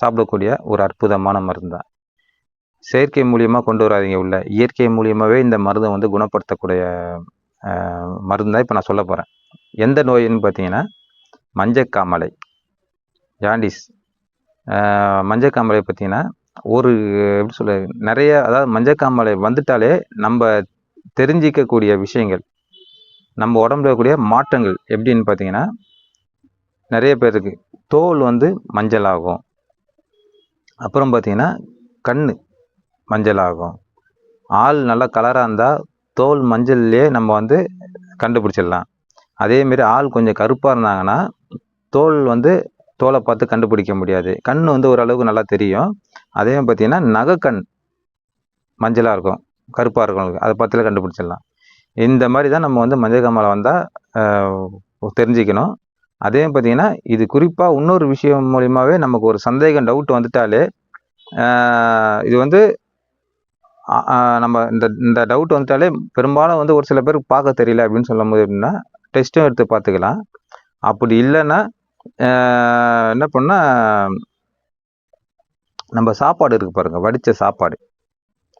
சாப்பிடக்கூடிய ஒரு அற்புதமான மருந்து தான் செயற்கை மூலியமாக கொண்டு வராதீங்க உள்ள. இயற்கை மூலியமாகவே இந்த மருந்தை வந்து குணப்படுத்தக்கூடிய மருந்து தான் இப்போ நான் சொல்ல போகிறேன் எந்த நோயின்னு பார்த்தீங்கன்னா மஞ்சக்காமலை ஜாண்டிஸ். மஞ்சக்காமலை பார்த்தீங்கன்னா ஒரு எப்படி சொல்ல நிறைய அதாவது மஞ்சக்காமலை வந்துட்டாலே நம்ம தெரிஞ்சிக்கக்கூடிய விஷயங்கள் நம்ம உடம்புல இருக்கக்கூடிய மாற்றங்கள் எப்படின்னு பார்த்தீங்கன்னா நிறைய பேருக்கு தோல் வந்து மஞ்சள் ஆகும் அப்புறம் பார்த்தீங்கன்னா கண் மஞ்சள் ஆகும் ஆள் நல்லா கலராக இருந்தால் தோல் மஞ்சள்லேயே நம்ம வந்து கண்டுபிடிச்சிடலாம். அதேமாரி ஆள் கொஞ்சம் கருப்பாக இருந்தாங்கன்னா தோல் வந்து தோலை பார்த்து கண்டுபிடிக்க முடியாது. கண் வந்து ஓரளவுக்கு நல்லா தெரியும். அதே பார்த்திங்கன்னா நகைக்கண் மஞ்சளாக இருக்கும். கருப்பாக இருக்கும் அதை பார்த்துல கண்டுபிடிச்சிடலாம். இந்த மாதிரி தான் நம்ம வந்து மஞ்சள் காமாலை வந்தால் தெரிஞ்சுக்கணும். அதே பார்த்தீங்கன்னா இது குறிப்பாக இன்னொரு விஷயம் மூலியமாகவே நமக்கு ஒரு சந்தேகம் டவுட் வந்துட்டாலே இது வந்து நம்ம இந்த இந்த டவுட் வந்துட்டாலே பெரும்பாலும் வந்து ஒரு சில பேருக்கு பார்க்க தெரியல அப்படின்னு சொல்லும் போது எப்படின்னா டெஸ்ட்டும் எடுத்து பார்த்துக்கலாம். அப்படி இல்லைன்னா என்ன பண்ணால் நம்ம சாப்பாடு இருக்குது பாருங்கள் வடித்த சாப்பாடு.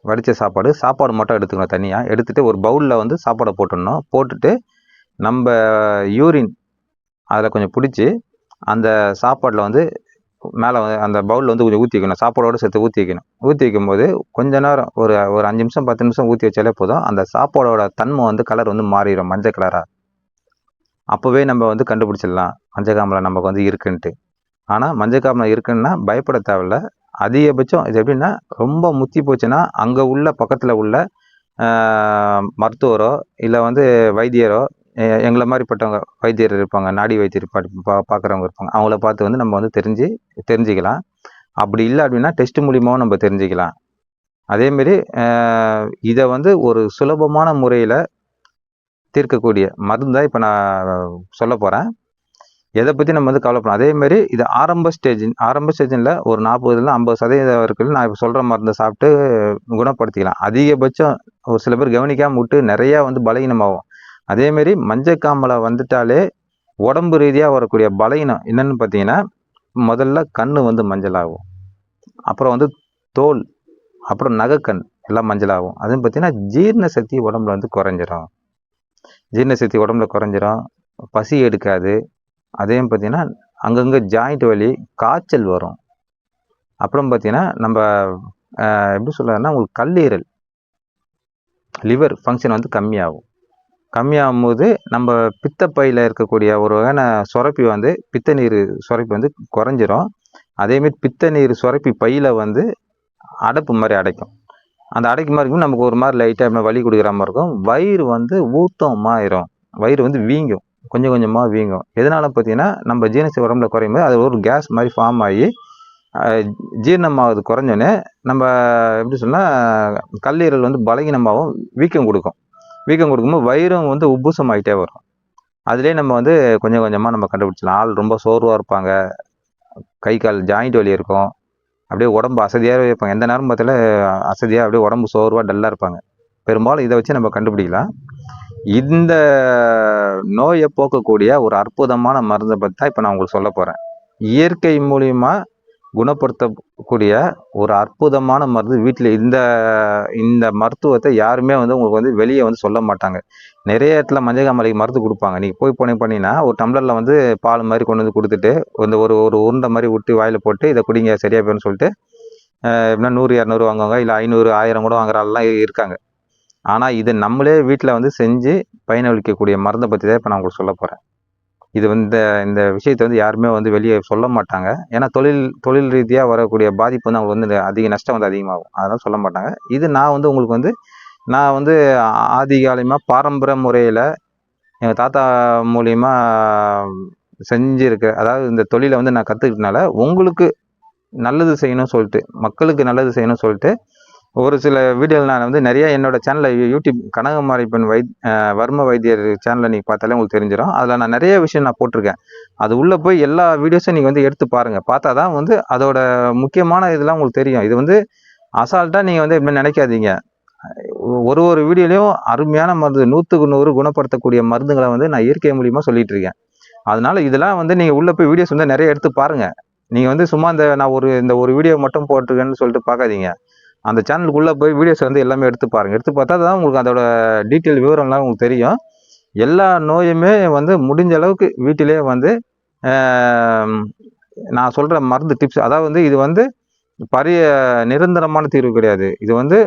வடித்த சாப்பாடு சாப்பாடு மட்டும் எடுத்துக்கணும் தனியாக எடுத்துகிட்டு ஒரு பவுலில் வந்து சாப்பாடை போட்டுடணும். போட்டுட்டு நம்ம யூரின் அதில் கொஞ்சம் பிடிச்சி அந்த சாப்பாட்டில் வந்து மேலே வந்து அந்த பவுலில் வந்து கொஞ்சம் ஊற்றி வைக்கணும் சாப்பாடோடு சேர்த்து ஊற்றி வைக்கணும் ஊற்றி வைக்கும்போது கொஞ்ச நேரம் ஒரு ஒரு அஞ்சு நிமிஷம் பத்து நிமிஷம் ஊற்றி வச்சாலே போதும். அந்த சாப்பாடோட தன்மை வந்து கலர் வந்து மாறிடும் மஞ்சள் கலராக அப்போவே நம்ம வந்து கண்டுபிடிச்சிடலாம். மஞ்சள் காமலை நமக்கு வந்து இருக்குன்ட்டு. ஆனால் மஞ்சள் காமலை இருக்குன்னா பயப்பட தேவையில்ல. அதிகபட்சம் இது எப்படின்னா ரொம்ப முத்தி போச்சுன்னா அங்கே உள்ள பக்கத்தில் உள்ள மருத்துவரோ இல்லை வந்து வைத்தியரோ எங்களை மாதிரிப்பட்டவங்க வைத்தியர் இருப்பாங்க நாடி வைத்தியர் பா பார்க்குறவங்க இருப்பாங்க. அவங்கள பார்த்து வந்து நம்ம வந்து தெரிஞ்சு தெரிஞ்சுக்கலாம். அப்படி இல்லை அப்படின்னா டெஸ்ட் மூலியமாகவும் நம்ம தெரிஞ்சுக்கலாம். அதேமாரி இதை வந்து ஒரு சுலபமான முறையில் தீர்க்கக்கூடிய மருந்தை இப்போ நான் சொல்ல போகிறேன் எதை பற்றி நம்ம வந்து கவலைப்படணும்? அதேமாரி இது ஆரம்ப ஸ்டேஜ் ஆரம்ப ஸ்டேஜில் ஒரு நாற்பதுல ஐம்பது சதவீதம் இருக்குது நான் இப்போ சொல்கிற மருந்தை சாப்பிட்டு குணப்படுத்திக்கலாம். அதிகபட்சம் ஒரு சில பேர் கவனிக்காமல் விட்டு நிறையா வந்து பலகீனமாகும். அதேமாரி மஞ்சக்காமலை வந்துட்டாலே உடம்பு ரீதியாக வரக்கூடிய பலகீனம் என்னென்னு பார்த்தீங்கன்னா முதல்ல கண் வந்து மஞ்சளாகும். அப்புறம் வந்து தோல் அப்புறம் நகைக்கண் எல்லாம் மஞ்சளாகும். அதுவும் பார்த்தீங்கன்னா ஜீரண சக்தி உடம்புல வந்து குறைஞ்சிரும். ஜீரண சக்தி உடம்புல குறைஞ்சிரும். பசி எடுக்காது. அதே பார்த்தீங்கன்னா அங்கங்கே ஜாயிண்ட் வலி காய்ச்சல் வரும். அப்புறம் பார்த்தீங்கன்னா நம்ம எப்படி சொல்கிறதுனா உங்களுக்கு கல்லீரல் லிவர் ஃபங்க்ஷன் வந்து கம்மியாகும். கம்மியாகும் போது நம்ம பித்தப்பையில் இருக்கக்கூடிய ஒரு வகையான சுரப்பி வந்து பித்த நீர் சுரப்பி வந்து குறைஞ்சிரும். அதேமாரி பித்த நீர் சுரப்பி பையில் வந்து அடைப்பு மாதிரி அடைக்கும். அந்த அடைக்கு மாதிரி நமக்கு ஒரு மாதிரி லைட்டாக வலி கொடுக்குற மாதிரி இருக்கும். வயிறு வந்து ஊத்தமாயிரும். வயிறு வந்து வீங்கும். கொஞ்சம் கொஞ்சமாக வீங்கும். எதனால் பார்த்தீங்கன்னா நம்ம ஜீரணசி உடம்புல குறையும் போது அது ஒரு கேஸ் மாதிரி ஃபார்ம் ஆகி ஜீரணமாகுது குறைஞ்சோன்னே நம்ம எப்படி சொன்னால் கல்லீரல் வந்து பலகீனமாகவும் வீக்கம் கொடுக்கும். வீக்கம் கொடுக்கும்போது வயிறும் வந்து உப்புசம் ஆகிட்டே வரும். அதுலேயே நம்ம வந்து கொஞ்சம் கொஞ்சமாக நம்ம கண்டுபிடிச்சலாம் ஆள் ரொம்ப சோர்வாக இருப்பாங்க. கை கால் ஜாயிண்ட் வலி இருக்கும். அப்படியே உடம்பு அசதியாகவே இருப்பாங்க. எந்த நேரம் பார்த்தால அசதியாக அப்படியே உடம்பு சோர்வாக டல்லாக இருப்பாங்க. பெரும்பாலும் இதை வச்சு நம்ம கண்டுபிடிக்கலாம். இந்த நோயை போக்கக்கூடிய ஒரு அற்புதமான மருந்தை பற்றி தான் இப்போ நான் உங்களுக்கு சொல்ல போகிறேன் இயற்கை மூலியமாக குணப்படுத்தக்கூடிய ஒரு அற்புதமான மருந்து வீட்டில் இந்த இந்த மருத்துவத்தை யாருமே வந்து உங்களுக்கு வந்து வெளியே வந்து சொல்ல மாட்டாங்க. நிறைய இடத்துல மஞ்சள் காமாலைக்கு மருந்து கொடுப்பாங்க. நீங்கள் போய் போனீங்க பண்ணிங்கன்னா ஒரு டம்ளரில் வந்து பால் மாதிரி கொண்டு வந்து கொடுத்துட்டு இந்த ஒரு ஒரு உருண்டை மாதிரி விட்டு வாயில் போட்டு இதை குடிங்க சரியாக போயின்னு சொல்லிட்டு எப்படின்னா நூறு இரநூறு வாங்குவாங்க இல்லை ஐநூறு ஆயிரம் கூட வாங்குற ஆள்லாம் இருக்காங்க. ஆனால் இது நம்மளே வீட்டில் வந்து செஞ்சு பயனளிக்கக்கூடிய மருந்தை பற்றி தான் இப்போ நான் உங்களுக்கு சொல்ல போகிறேன் இது வந்து இந்த விஷயத்தை வந்து யாருமே வந்து வெளியே சொல்ல மாட்டாங்க. ஏன்னா தொழில் தொழில் ரீதியாக வரக்கூடிய பாதிப்பு வந்து அவங்களுக்கு வந்து அதிக நஷ்டம் வந்து அதிகமாகும். அதெல்லாம் சொல்ல மாட்டாங்க. இது நான் வந்து உங்களுக்கு வந்து நான் வந்து ஆதிகாலமாக பாரம்பரிய முறையில் எங்கள் தாத்தா மூலியமா செஞ்சுருக்க அதாவது இந்த தொழிலை வந்து நான் கற்றுக்கிட்டனால உங்களுக்கு நல்லது செய்யணும்னு சொல்லிட்டு மக்களுக்கு நல்லது செய்யணும்னு சொல்லிட்டு ஒரு சில வீடியோவில் நான் வந்து நிறைய என்னோட சேனலில் யூடியூப் கனகமாரிப்பன் வை வர்ம வைத்தியர் சேனலில் நீங்கள் பார்த்தாலே உங்களுக்கு தெரிஞ்சிடும் அதில் நான் நிறைய விஷயம் நான் போட்டிருக்கேன். அது உள்ளே போய் எல்லா வீடியோஸும் நீங்கள் வந்து எடுத்து பாருங்கள் பார்த்தா தான் வந்து அதோட முக்கியமான இதெல்லாம் உங்களுக்கு தெரியும். இது வந்து அசால்ட்டாக நீங்கள் வந்து எப்படி நினைக்காதீங்க. ஒரு ஒரு வீடியோலையும் அருமையான மருந்து நூற்றுக்கு நூறு குணப்படுத்தக்கூடிய மருந்துகளை வந்து நான் இயற்கை மூலியமாக சொல்லிட்டு இருக்கேன். அதனால இதெல்லாம் வந்து நீங்கள் உள்ளே போய் வீடியோஸ் வந்து நிறைய எடுத்து பாருங்கள் நீங்கள் வந்து சும்மா இந்த நான் ஒரு இந்த ஒரு வீடியோ மட்டும் போட்டிருக்கேன்னு சொல்லிட்டு பார்க்காதீங்க. அந்த சேனலுக்குள்ளே போய் வீடியோஸ் வந்து எல்லாமே எடுத்து பாருங்கள் எடுத்து பார்த்தா தான் உங்களுக்கு அதோட டீட்டெயில் விவரம்லாம் உங்களுக்கு தெரியும். எல்லா நோயுமே வந்து முடிஞ்ச அளவுக்கு வீட்டிலே வந்து நான் சொல்கிற மருந்து டிப்ஸ் அதாவது வந்து இது வந்து பரிய நிரந்தரமான தீர்வு கிடையாது. இது வந்து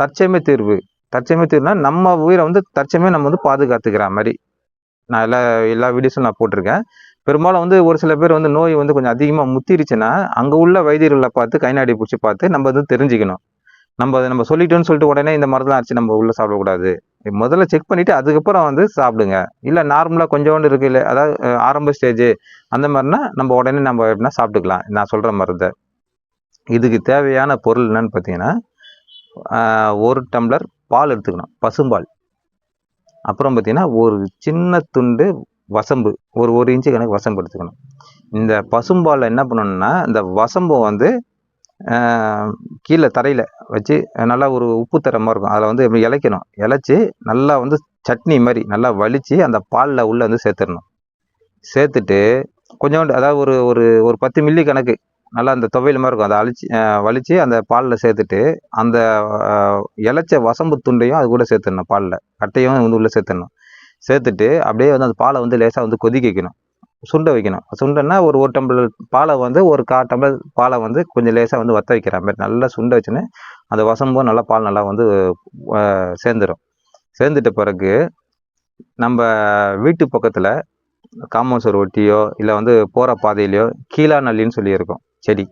தற்சயமே தீர்வு. தற்சயமே தீர்வுனா நம்ம உயிரை வந்து தற்சயமே நம்ம வந்து பாதுகாத்துக்கிற மாதிரி. நான் எல்லா எல்லா வீடியோஸும் நான் போட்டிருக்கேன். பெரும்பாலும் வந்து ஒரு சில பேர் வந்து நோய் வந்து கொஞ்சம் அதிகமாக முத்திருச்சுன்னா அங்கே உள்ள வைத்தியர்களை பார்த்து கை நாடி பிடிச்சி பார்த்து நம்ம வந்து தெரிஞ்சுக்கணும். நம்ம அதை நம்ம சொல்லிட்டோம்னு சொல்லிட்டு உடனே இந்த மருந்துலாம் அரைச்சி நம்ம உள்ளே சாப்பிடக்கூடாது. முதல்ல செக் பண்ணிவிட்டு அதுக்கப்புறம் வந்து சாப்பிடுங்க. இல்லை நார்மலாக கொஞ்சோண்டு இருக்கு இல்லை அதாவது ஆரம்ப ஸ்டேஜ் அந்த மாதிரினா நம்ம உடனே நம்ம எப்படின்னா சாப்பிட்டுக்கலாம். நான் சொல்கிற மருந்தை. இதுக்கு தேவையான பொருள் என்னன்னு பார்த்தீங்கன்னா ஒரு டம்ளர் பால் எடுத்துக்கணும். பசும்பால். அப்புறம் பார்த்தீங்கன்னா ஒரு சின்ன துண்டு வசம்பு ஒரு ஒரு இன்ச்சு கணக்கு வசம்பு எடுத்துக்கணும். இந்த பசும்பாலில் என்ன பண்ணணும்னா இந்த வசம்பு வந்து கீழே தரையில் வச்சு நல்லா ஒரு உப்பு தரமாக இருக்கும். அதில் வந்து எப்படி இளைக்கணும் இளைச்சி நல்லா வந்து சட்னி மாதிரி நல்லா வலித்து அந்த பாலில் உள்ளே வந்து சேர்த்துடணும். சேர்த்துட்டு கொஞ்சோண்டு அதாவது ஒரு ஒரு ஒரு பத்து மில்லி கணக்கு நல்லா அந்த துவையல் மாதிரி இருக்கும். அதை அழிச்சு வலித்து அந்த பாலில் சேர்த்துட்டு அந்த ஆஹ், இளைச்ச வசம்பு துண்டையும் அது கூட சேர்த்துடணும் பாலில். கட்டையும் வந்து உள்ளே சேர்த்துடணும். சேர்த்துட்டு அப்படியே வந்து அந்த பாலை வந்து லேசாக வந்து கொதிக்க வைக்கணும். சுண்ட வைக்கணும். சுண்டன்னா ஒரு ஒரு டம்ளர் பாலை வந்து ஒரு கா டம்ளர் பாலை வந்து கொஞ்சம் லேசாக வந்து வத்த வைக்கிற மாதிரி நல்லா சுண்ட வச்சுன்னு அந்த வசம்பும் நல்லா பால் நல்லா வந்து சேர்ந்துடும் சேர்ந்துட்ட பிறகு நம்ம வீட்டு பக்கத்தில் காம்பவுண்ட் ஒட்டியோ இல்லை வந்து போகிற பாதையிலையோ கீழா நல்லின்னு சொல்லி இருக்கும் செடி.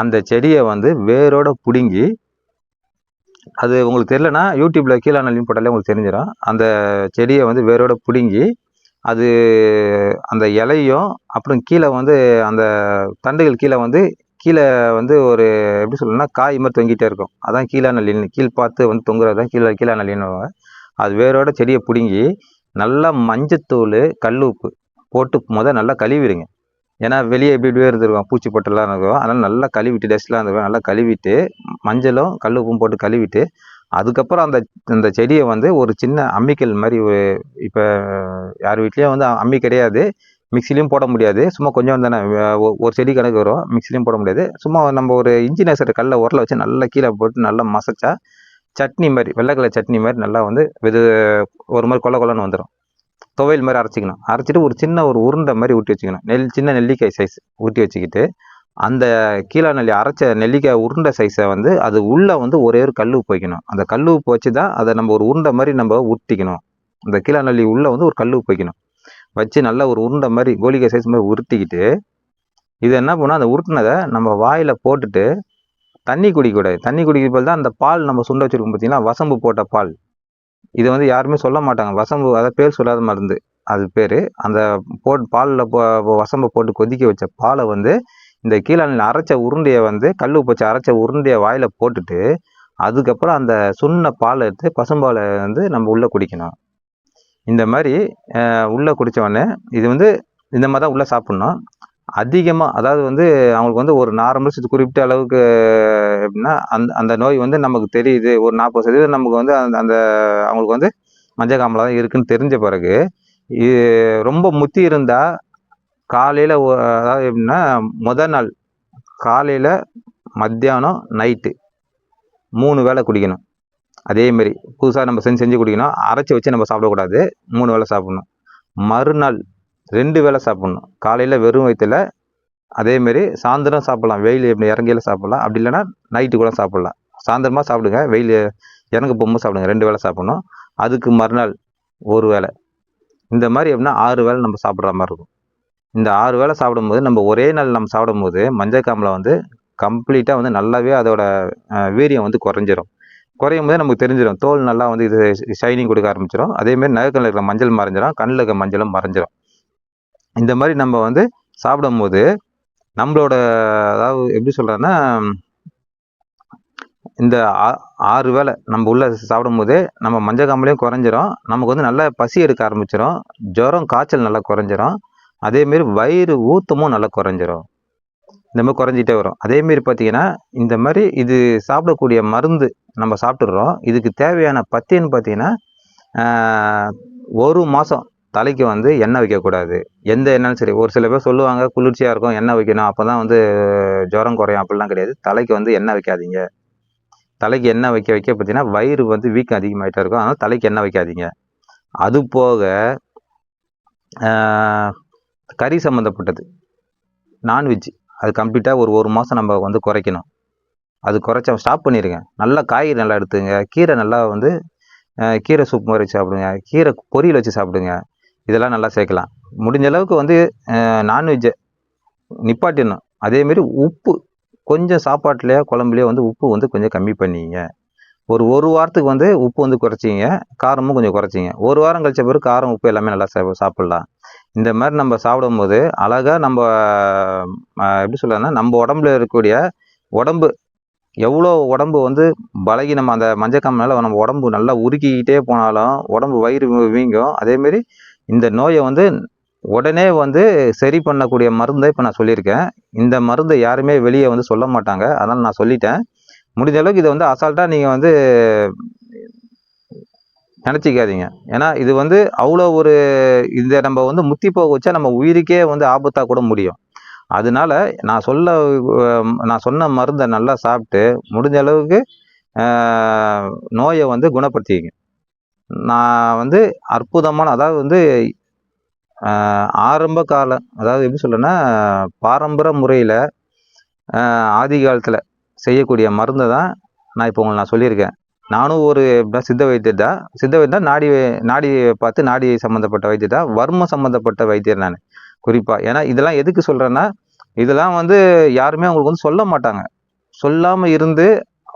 அந்த செடியை வந்து வேரோட பிடுங்கி அது உங்களுக்கு தெரியலனா யூடியூப்பில் கீழே லிங்க் போட்டாலே உங்களுக்கு தெரிஞ்சிடும் அந்த செடியை வந்து வேரோட பிடுங்கி அது அந்த இலையும் அப்புறம் கீழே வந்து அந்த தண்டுகள் கீழே வந்து கீழே வந்து ஒரு எப்படி சொல்லணும்னா காய் மாதிரி தொங்கிட்டே இருக்கும். அதான் கீழான நல்லின்னு கீழ் பார்த்து வந்து தொங்குறது தான் கீழே கீழே நல்லின்னு அது வேரோட செடியை பிடுங்கி நல்லா மஞ்சத்தூள் கல் உப்பு போட்டு முத நல்லா கழுவிடுங்க. ஏன்னா வெளியே எப்படி இப்படி இருந்திருக்கும். பூச்சி பொட்டெல்லாம் இருக்கும். அதனால் நல்லா கழுவிட்டு டஸ்ட்லாம் இருந்துருக்கும் நல்லா கழுவிட்டு மஞ்சளும் கல் உப்பும் போட்டு கழுவிட்டு அதுக்கப்புறம் அந்த அந்த செடியை வந்து ஒரு சின்ன அம்மிக்கல் மாதிரி ஒரு இப்போ யார் வீட்லேயும் வந்து அம்மி கிடையாது. மிக்சிலையும் போட முடியாது. சும்மா கொஞ்சம் தானே ஒரு செடி கணக்கு வரும். மிக்சிலையும் போட முடியாது. சும்மா நம்ம ஒரு இஞ்சி நேசர் கல்லை உரல வச்சு நல்லா கீழே போட்டு நல்லா மசச்சா சட்னி மாதிரி வெள்ளைக்கலர் சட்னி மாதிரி நல்லா வந்து வெது ஒரு மாதிரி கொல கொலன்னு வந்துடும் துவையல் மாதிரி அரைச்சிக்கணும். அரைச்சிட்டு ஒரு சின்ன ஒரு உருண்டை மாதிரி ஊட்டி வச்சுக்கணும். நெல் சின்ன நெல்லிக்காய் சைஸ் ஊட்டி வச்சுக்கிட்டு அந்த கீழா நெல்லி அரைச்ச நெல்லிக்காய் உருண்டை சைஸை வந்து அது உள்ளே வந்து ஒரே ஒரு கல் உப்பு வைக்கணும். அந்த கல் உப்பு வச்சு தான் அதை நம்ம ஒரு உருண்டை மாதிரி நம்ம உருட்டிக்கணும் அந்த கீழா நெல்லி உள்ளே வந்து ஒரு கல் உப்பு வைக்கணும். வச்சு நல்லா ஒரு உருண்டை மாதிரி கோலிக்காய் சைஸ் மாதிரி உருட்டிக்கிட்டு இது என்ன பண்ணால் அந்த உருட்டினதை நம்ம வாயில் போட்டுட்டு தண்ணி குடிக்கக்கூடாது தண்ணி குடிக்கிற போது தான் அந்த பால் நம்ம சுண்ட வச்சுருக்கோம் பார்த்தீங்கன்னா வசம்பு போட்ட பால். இது வந்து யாருமே சொல்ல மாட்டாங்க. வசம்பு அதாவது பேர் சொல்லாத மருந்து. அது பேர். அந்த போட் பாலில் வசம்பை போட்டு கொதிக்க வச்ச பாலை வந்து இந்த கீழானில் அரைச்ச உருண்டையை வந்து கல் உப்பு வச்சு அரைச்ச உருண்டையை வாயில் போட்டுட்டு அதுக்கப்புறம் அந்த சுண்ண பாலை எடுத்து பசும்பாலை வந்து நம்ம உள்ளே குடிக்கணும். இந்த மாதிரி உள்ளே குடித்தவொடனே இது வந்து இந்த மாதிரி தான் உள்ளே சாப்பிட்ணும். அதிகமாக அதாவது வந்து அவங்களுக்கு வந்து ஒரு நார்மல் குறிப்பிட்ட அளவுக்கு எப்படின்னா அந்த அந்த நோய் வந்து நமக்கு தெரியுது. ஒரு நாற்பது சதவீதம் நமக்கு வந்து அந்த அந்த அவங்களுக்கு வந்து மஞ்சள் காமலா தான் இருக்குன்னு தெரிஞ்ச பிறகு இது ரொம்ப முத்தி இருந்தால் காலையில் அதாவது எப்படின்னா முத நாள் காலையில் மத்தியானம் நைட்டு மூணு வேளை குடிக்கணும். அதேமாரி புதுசாக நம்ம செஞ்சு செஞ்சு குடிக்கணும். அரைச்சி வச்சு நம்ம சாப்பிடக்கூடாது. மூணு வேளை சாப்பிடணும். மறுநாள் ரெண்டு வேளை சாப்பிடணும். காலையில் வெறும் வயிற்றில் அதேமாரி சாயந்தரம் சாப்பிட்லாம். வெயில் எப்படி இறங்கையில் சாப்பிட்லாம். அப்படி இல்லைன்னா நைட்டு கூட சாப்பிட்லாம். சாயந்தரமாக சாப்பிடுங்க. வெயில் இறங்க போகும்போது சாப்பிடுங்க. ரெண்டு வேளை சாப்பிடணும். அதுக்கு மறுநாள் ஒரு வேளை. இந்த மாதிரி எப்படின்னா ஆறு வேளை நம்ம சாப்பிட்ற மாதிரி இருக்கும். இந்த ஆறு வேளை சாப்பிடும்போது நம்ம ஒரே நாள் நம்ம சாப்பிடும்போது மஞ்சள் காமலை வந்து கம்ப்ளீட்டாக வந்து நல்லாவே அதோட வீரியம் வந்து குறைஞ்சிரும். குறையும் போது நமக்கு தெரிஞ்சிடும் தோல் நல்லா வந்து இது ஷைனிங் கொடுக்க ஆரம்பிச்சிடும் அதேமாரி நகக்கல்ல இருக்கிற மஞ்சள் மறைஞ்சிடும் கண்ணில் இருக்கிற மஞ்சளும் மறைஞ்சிடும் இந்த மாதிரி நம்ம வந்து சாப்பிடும்போது நம்மளோட அதாவது எப்படி சொல்கிறேன்னா இந்த ஆ- ஆறு வேளை நம்ம உள்ள சாப்பிடும்போது நம்ம மஞ்சள் காமலையும் குறைஞ்சிரும். நமக்கு வந்து நல்லா பசி எடுக்க ஆரம்பிச்சிடும் ஜுரம் காய்ச்சல் நல்லா குறைஞ்சிரும். அதேமாரி வயிறு ஊத்தமும் நல்லா குறைஞ்சிரும். இந்த மாதிரி குறைஞ்சிட்டே வரும். அதேமாரி பார்த்தீங்கன்னா இந்த மாதிரி இது சாப்பிடக்கூடிய மருந்து நம்ம சாப்பிட்டுடுறோம். இதுக்கு தேவையான பத்தியன்னு பார்த்தீங்கன்னா ஒரு மாதம் தலைக்கு வந்து எண்ணெய் வைக்கக்கூடாது. எந்த எண்ணெயும் சரி ஒரு சில பேர் சொல்லுவாங்க குளிர்ச்சியாக இருக்கும் எண்ணெய் வைக்கணும். அப்போ தான் வந்து ஜுரம் குறையும் அப்படிலாம் கிடையாது. தலைக்கு வந்து எண்ணெய் வைக்காதீங்க. தலைக்கு எண்ணெய் வைக்க வைக்க பார்த்தீங்கன்னா வயிறு வந்து வீக்கம் அதிகமாகிட்டே இருக்கும். அதனால் தலைக்கு எண்ணெய் வைக்காதீங்க. அது போக கறி சம்மந்தப்பட்டது நான்வெஜ். அது கம்ப்ளீட்டாக ஒரு ஒரு மாதம் நம்ம வந்து குறைக்கணும். அது குறைச்சா ஸ்டாப் பண்ணிடுங்க நல்லா காய்கறி நல்லா எடுத்துங்க. கீரை நல்லா வந்து கீரை சூப் மாதிரி வச்சு சாப்பிடுங்க. கீரை பொரியல் வச்சு சாப்பிடுங்க. இதெல்லாம் நல்லா சேர்க்கலாம். முடிஞ்ச அளவுக்கு வந்து நான்வெஜ்ஜை நிப்பாட்டிடணும். அதேமாரி உப்பு கொஞ்சம் சாப்பாட்டுலையோ குழம்புலையோ வந்து உப்பு வந்து கொஞ்சம் கம்மி பண்ணிங்க. ஒரு ஒரு வாரத்துக்கு வந்து உப்பு வந்து குறைச்சிங்க. காரமும் கொஞ்சம் குறைச்சிங்க. ஒரு வாரம் கழிச்ச பிறகு காரம் உப்பு எல்லாமே நல்லா சாப் சாப்பிட்லாம். இந்த மாதிரி நம்ம சாப்பிடும்போது அழகாக நம்ம எப்படி சொல்லலாம்னா நம்ம உடம்புல இருக்கக்கூடிய உடம்பு எவ்வளோ உடம்பு வந்து பலகீனம் அந்த மஞ்சக்காமனால நம்ம உடம்பு நல்லா உருக்கிக்கிட்டே போனாலும் உடம்பு வயிறு வீங்கும். அதேமாரி இந்த நோயை வந்து உடனே வந்து சரி பண்ணக்கூடிய மருந்தை இப்போ நான் சொல்லியிருக்கேன். இந்த மருந்தை யாருமே வெளியே வந்து சொல்ல மாட்டாங்க. அதனால் நான் சொல்லிட்டேன். முடிஞ்ச அளவுக்கு இதை வந்து அசால்ட்டாக நீங்கள் வந்து நினச்சிக்காதீங்க. ஏன்னா இது வந்து அவ்வளோ ஒரு இந்த நம்ம வந்து முத்தி போக வச்சா நம்ம உயிருக்கே வந்து ஆபத்தாக கூட முடியும். அதனால நான் சொல்ல நான் சொன்ன மருந்தை நல்லா சாப்பிட்டு முடிஞ்ச அளவுக்கு நோயை வந்து குணப்படுத்திக்கிங்க. நான் வந்து அற்புதமான அதாவது வந்து ஆரம்ப காலம் அதாவது எப்படி சொல்லுன்னா பாரம்பரிய முறையில் ஆதி காலத்தில் செய்யக்கூடிய மருந்தை தான் நான் இப்போ உங்களுக்கு நான் சொல்லியிருக்கேன். நானும் ஒரு எப்படின்னா சித்த வைத்தியர் தான். சித்த வைத்தியம் நாடி நாடி பார்த்து நாடி சம்மந்தப்பட்ட வைத்தியர் தான். வர்ம சம்மந்தப்பட்ட வைத்தியர் நான் குறிப்பாக ஏன்னா இதெல்லாம் எதுக்கு சொல்கிறேன்னா இதெல்லாம் வந்து யாருமே அவங்களுக்கு வந்து சொல்ல மாட்டாங்க. சொல்லாமல் இருந்து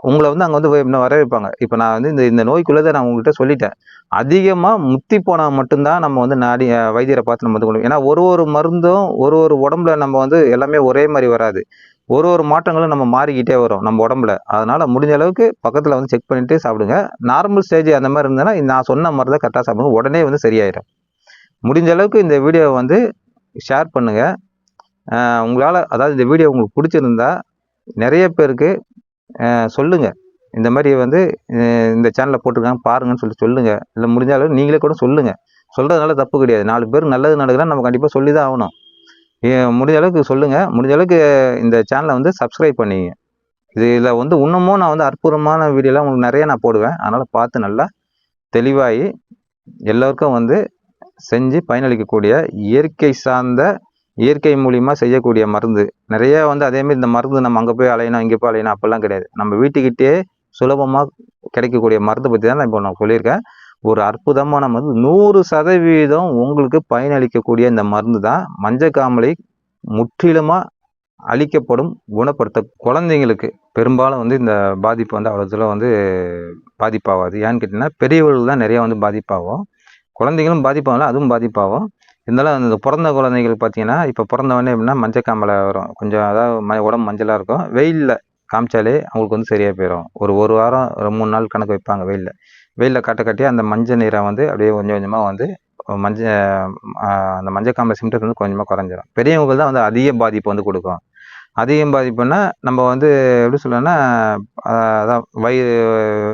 உங்களை வந்து அங்கே வந்து இன்னும் வர வைப்பாங்க. இப்போ நான் வந்து இந்த இந்த நோய்க்குள்ளதை நான் உங்கள்கிட்ட சொல்லிட்டேன். அதிகமாக முத்தி போனால் மட்டும்தான் நம்ம வந்து நாடி வைத்தியரை பார்த்து நம்ம வந்து கொண்டு ஏன்னா ஒரு ஒரு மருந்தும் ஒரு ஒரு உடம்புல நம்ம வந்து எல்லாமே ஒரே மாதிரி வராது. ஒரு ஒரு மாற்றங்களும் நம்ம மாறிக்கிட்டே வரும் நம்ம உடம்புல. அதனால் முடிஞ்ச அளவுக்கு பக்கத்தில் வந்து செக் பண்ணிவிட்டு சாப்பிடுங்க. நார்மல் ஸ்டேஜ் அந்த மாதிரி இருந்ததுன்னா நான் சொன்ன மருந்தை கரெக்டாக சாப்பிடுங்க. உடனே வந்து சரியாயிடும் முடிஞ்ச அளவுக்கு இந்த வீடியோவை வந்து ஷேர் பண்ணுங்கள் உங்களால் அதாவது இந்த வீடியோ உங்களுக்கு பிடிச்சிருந்தா நிறைய பேருக்கு சொல்லுங்கள் இந்த மாதிரி வந்து இந்த சேனலில் போட்டிருக்காங்க பாருங்கன்னு சொல்லி சொல்லுங்கள் இல்லை முடிஞ்ச அளவு நீங்களே கூட சொல்லுங்கள் சொல்கிறதுனால தப்பு கிடையாது. நாலு பேர் நல்லது நடக்குதுன்னா நம்ம கண்டிப்பாக சொல்லி தான் ஆகணும். ஏ- முடிஞ்ச அளவுக்கு சொல்லுங்கள் முடிஞ்ச அளவுக்கு இந்த சேனலை வந்து சப்ஸ்கிரைப் பண்ணிங்க. இது இதில் வந்து இன்னமும் நான் வந்து அற்புதமான வீடியோலாம் உங்களுக்கு நிறைய நான் போடுவேன். அதனால் பார்த்து நல்லா தெளிவாகி எல்லோருக்கும் வந்து செஞ்சு பயனளிக்கக்கூடிய இயற்கை சார்ந்த இயற்கை மூலியமாக செய்யக்கூடிய மருந்து. நிறைய வந்து அதேமாதிரி இந்த மருந்து நம்ம அங்கே போய் அலையணும் இங்கே போய் அலையணும் அப்போல்லாம் கிடையாது. நம்ம வீட்டுக்கிட்டே சுலபமாக கிடைக்கக்கூடிய மருந்து பற்றி தான் நான் இப்போ நான் சொல்லியிருக்கேன். ஒரு அற்புதமான மருந்து. நூறு சதவீதம் உங்களுக்கு பயனளிக்கக்கூடிய இந்த மருந்து தான் மஞ்சக்காமலை முற்றிலுமாக அளிக்கப்படும் குணப்படுத்த குழந்தைங்களுக்கு பெரும்பாலும் வந்து இந்த பாதிப்பு வந்து அவ்வளோ தூரம் வந்து பாதிப்பாகாது. ஏன்னு கேட்டிங்கன்னா பெரியவர்கள் தான் நிறையா வந்து பாதிப்பாகும். குழந்தைங்களும் பாதிப்பாகல அதுவும் பாதிப்பாகும். இருந்தாலும் அந்த பிறந்த குழந்தைகள் பார்த்தீங்கன்னா இப்போ பிறந்தவொடனே எப்படின்னா மஞ்சக்காமலை வரும். கொஞ்சம் அதாவது ம உடம்பு மஞ்சளாக இருக்கும். வெயிலில் காமிச்சாலே அவங்களுக்கு வந்து சரியாக போயிடும் ஒரு ஒரு வாரம் ஒரு மூணு நாள் கணக்கு வைப்பாங்க வெயிலில். வெயிலில் காட்ட காட்டி அந்த மஞ்சள் நீரை வந்து அப்படியே கொஞ்சம் கொஞ்சமாக வந்து மஞ்சள் அந்த மஞ்சள் மஞ்சக்காமலை சிம்டம்ஸ் வந்து கொஞ்சமாக குறைஞ்சிரும். பெரியவங்க தான் வந்து அதிக பாதிப்பு வந்து கொடுக்கும். அதிகம் பாதிப்புன்னா நம்ம வந்து எப்படி சொல்லணும்னா அதான் வயிறு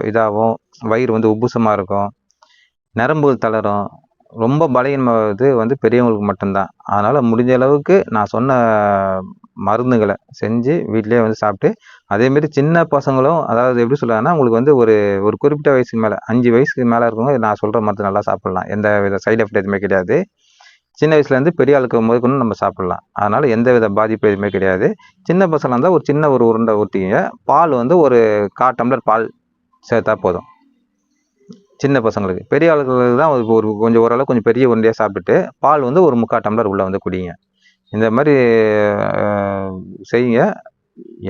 இதாகும். வயிறு வந்து உப்புசமாக இருக்கும். நரம்புகள் தளரும். ரொம்ப பலகீனமாவது வந்து பெரியவங்களுக்கு மட்டும்தான். அதனால் முடிஞ்ச அளவுக்கு நான் சொன்ன மருந்துகளை செஞ்சு வீட்டிலே வந்து சாப்பிட்டு அதேமாரி சின்ன பசங்களும் அதாவது எப்படி சொல்கிறாங்கன்னா உங்களுக்கு வந்து ஒரு ஒரு குறிப்பிட்ட வயசுக்கு மேலே அஞ்சு வயசுக்கு மேலே இருக்கவங்க நான் சொல்கிற மருந்து நல்லா சாப்பிட்லாம். எந்த வித சைடு எஃபெக்ட் எதுவுமே கிடையாது. சின்ன வயசுலேருந்து பெரிய ஆளுக்கு முதற்கொண்டு நம்ம சாப்பிட்லாம். அதனால் எந்த வித பாதிப்பு எதுவுமே கிடையாது. சின்ன பசங்களாக இருந்தால் ஒரு சின்ன ஒரு உருண்டை ஊற்றிக்கிங்க பால் வந்து ஒரு கா டம்ளர் பால் சேர்த்தா போதும். சின்ன பசங்களுக்கு. பெரிய ஆளுகளுக்கு தான் ஒரு கொஞ்சம் ஓரளவு கொஞ்சம் பெரிய உருண்டையாக சாப்பிட்டுட்டு பால் வந்து ஒரு முக்கால் டம்ளர் உள்ளே வந்து குடிங்க. இந்த மாதிரி செய்யுங்க.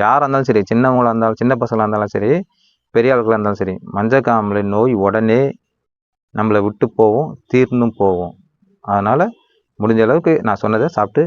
யாராக இருந்தாலும் சரி சின்னவங்களாக இருந்தாலும் சின்ன பசங்களாக இருந்தாலும் சரி பெரிய ஆளுகளாக இருந்தாலும் சரி மஞ்சக்காமலை நோய் உடனே நம்மளை விட்டு போகும் தீர்ந்தும் போகும். அதனால் முடிஞ்ச அளவுக்கு நான் சொன்னதை சாப்பிட்டு